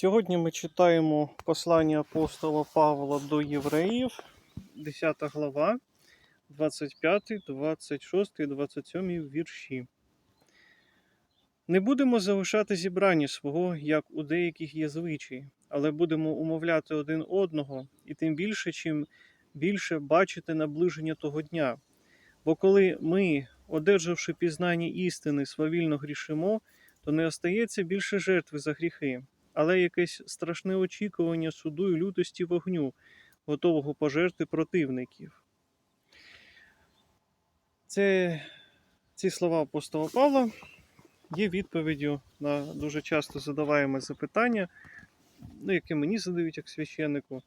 Сьогодні ми читаємо послання апостола Павла до євреїв, 10 глава, 25, 26, 27 вірші. Не будемо залишати зібрання свого, як у деяких є звичаї, але будемо умовляти один одного, і тим більше, чим більше бачити наближення того дня. Бо коли ми, одержавши пізнання істини, свавільно грішимо, то не остається більше жертви за гріхи, але якесь страшне очікування суду і лютості вогню, готового пожерти противників. Це ці слова апостола Павла є відповіддю на дуже часто задаваєме запитання, ну, яке мені задають як священнику,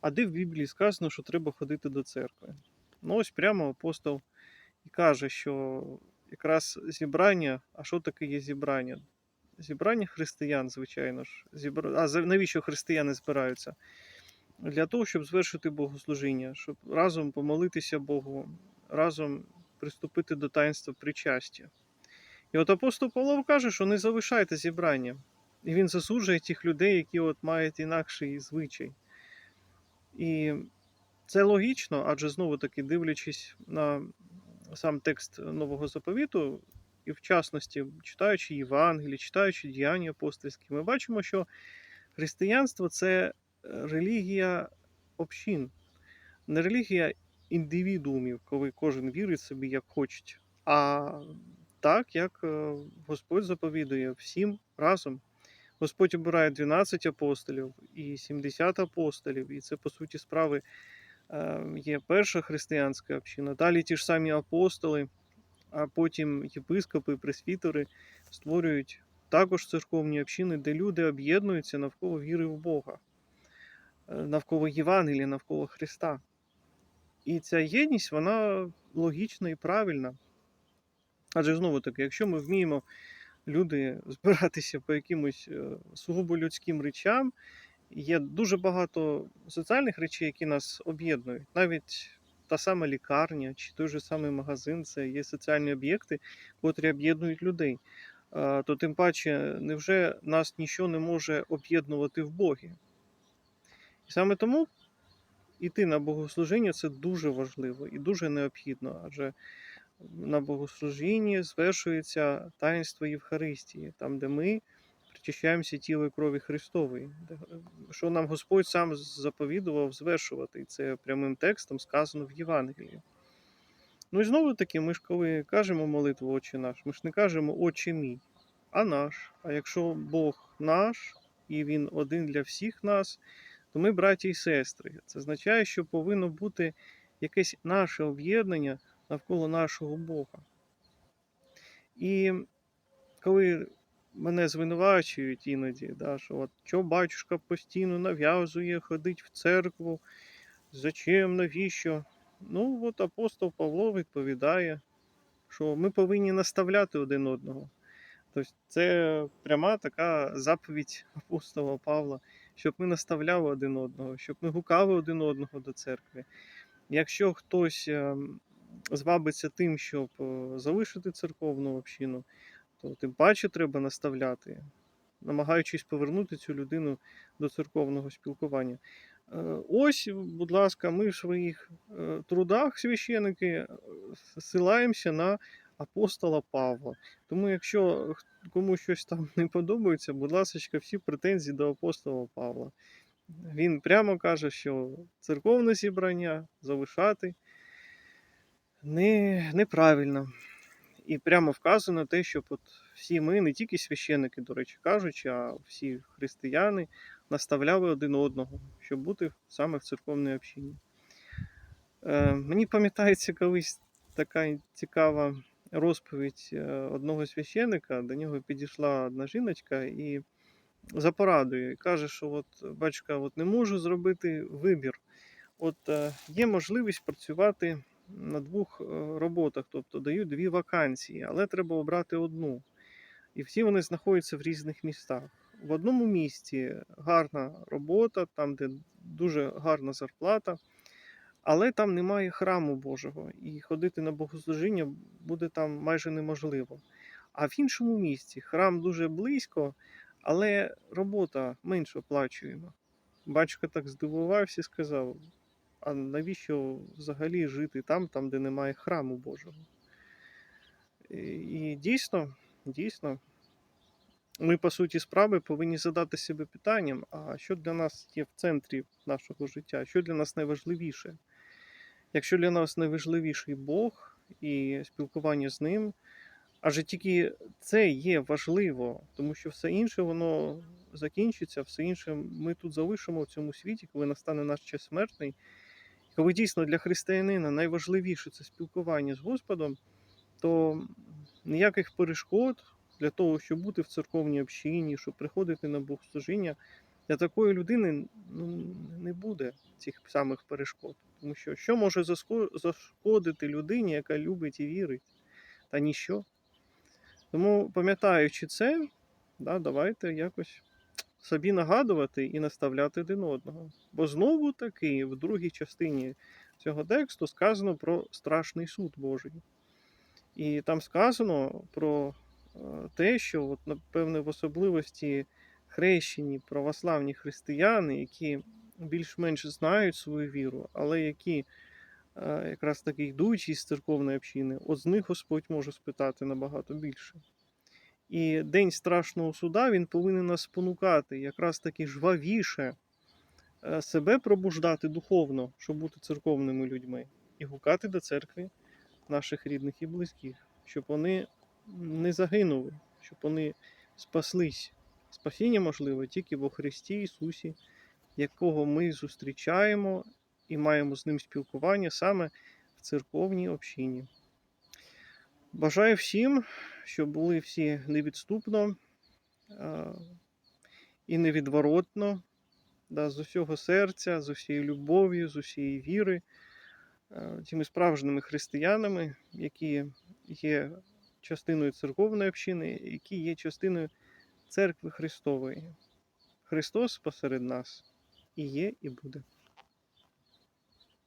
а де в Біблії сказано, що треба ходити до церкви. Ну, ось прямо апостол і каже, що якраз зібрання, а що таке є зібрання? Зібрання християн, звичайно ж. А навіщо християни збираються? Для того, щоб звершити богослужіння, щоб разом помолитися Богу, разом приступити до таїнства причастя. І от апостол Павло каже, що не залишайте зібрання. І він засуджує тих людей, які от мають інакший звичай. І це логічно, адже знову таки, дивлячись на сам текст нового заповіту, і в частності, читаючи Євангелії, читаючи діяння апостольські, ми бачимо, що християнство це е, релігія общин, не релігія індивідуумів, коли кожен вірить собі як хоче, а так, як е, Господь заповідує всім разом. Господь обирає 12 апостолів і 70 апостолів, і це, по суті, справи е, є перша християнська община. Далі ті ж самі апостоли, а потім єпископи, пресвітери створюють також церковні общини, де люди об'єднуються навколо віри в Бога, е, навколо Євангелія, навколо Христа. І ця єдність, вона логічна і правильна. Адже знову таки, якщо ми вміємо люди збиратися по якимось е, сугубо людським речам, є дуже багато соціальних речей, які нас об'єднують. Навіть та сама лікарня чи той же самий магазин це є соціальні об'єкти, котрі об'єднують людей. То тим паче, невже нас нічого не може об'єднувати в Богі? І саме тому іти на богослужіння це дуже важливо і дуже необхідно, адже на богослужінні звершується таїнство Євхаристії, там, де ми причащаємося тіло і крові Христової, що нам Господь сам заповідував звершувати. І це прямим текстом сказано в Євангелії. Ну і знову таки, ми ж коли кажемо молитву Отче наш, ми ж не кажемо Отче мій, а наш. А якщо Бог наш і Він один для всіх нас, то ми браті і сестри. Це означає, що повинно бути якесь наше об'єднання навколо нашого Бога. І коли мене звинувачують іноді, да, що от що батюшка постійно нав'язує ходить в церкву, зачем, навіщо? Ну, от апостол Павло відповідає, що ми повинні наставляти один одного. Тобто це пряма така заповідь апостола Павла, щоб ми наставляли один одного, щоб ми гукали один одного до церкви. Якщо хтось ем, звабиться тим, щоб е, залишити церковну общину, то тим паче треба наставляти, намагаючись повернути цю людину до церковного спілкування. Е, Ось, будь ласка, ми в своїх е, трудах священики е, ссилаємося на апостола Павла. Тому, якщо комусь щось там не подобається, будь ласка, всі претензії до апостола Павла. Він прямо каже, що церковне зібрання залишати не, неправильно. І прямо вказано те, щоб от всі ми, не тільки священники, до речі, кажучи, а всі християни наставляли один одного, щоб бути саме в церковній общині. Е, мені пам'ятається колись така цікава розповідь е, одного священика. До нього підійшла одна жіночка і за порадою каже, що от, батька, от не можу зробити вибір. От е, є можливість працювати на двох е, роботах, тобто дають дві вакансії, але треба обрати одну. І всі вони знаходяться в різних містах. В одному місті гарна робота, там, де дуже гарна зарплата, але там немає храму Божого, і ходити на богослужіння буде там майже неможливо. А в іншому місті храм дуже близько, Але робота менш оплачуєма. Батько так здивувався і сказав: а навіщо взагалі жити там, там, де немає храму Божого? І, дійсно, дійсно, ми, по суті, справи повинні задати себе питанням, а що для нас є в центрі нашого життя, що для нас найважливіше? Якщо для нас найважливіший Бог і спілкування з ним, адже тільки це є важливо, тому що все інше воно закінчиться, все інше ми тут залишимо в цьому світі, коли настане наш час смертний. Коли дійсно для християнина найважливіше це спілкування з Господом, то ніяких перешкод для того, щоб бути в церковній общині, щоб приходити на богослужіння, для такої людини ну, не буде цих самих перешкод. Тому що що може зашкодити людині, яка любить і вірить? Та ніщо. Тому, пам'ятаючи це, да, давайте якось собі нагадувати і наставляти один одного. Бо знову таки в другій частині цього тексту сказано про страшний суд Божий. І там сказано про е, те, що, от, напевне, в особливості хрещені православні християни, які більш-менш знають свою віру, але які е, якраз таки йдуть із церковної общини, от з них Господь може спитати набагато більше. І день страшного суда він повинен нас спонукати якраз таки жвавіше е, себе пробуждати духовно, щоб бути церковними людьми, і гукати до церкви наших рідних і близьких, щоб вони не загинули, щоб вони спаслись. Спасіння можливе тільки во Христі Ісусі, якого ми зустрічаємо і маємо з ним спілкування саме в церковній общині. Бажаю всім, щоб були всі невідступно е, і невідворотно, да, з усього серця, з усією любов'ю, з усієї віри, е, тими справжніми християнами, які є частиною церковної общини, які є частиною церкви Христової. Христос посеред нас і є, і буде.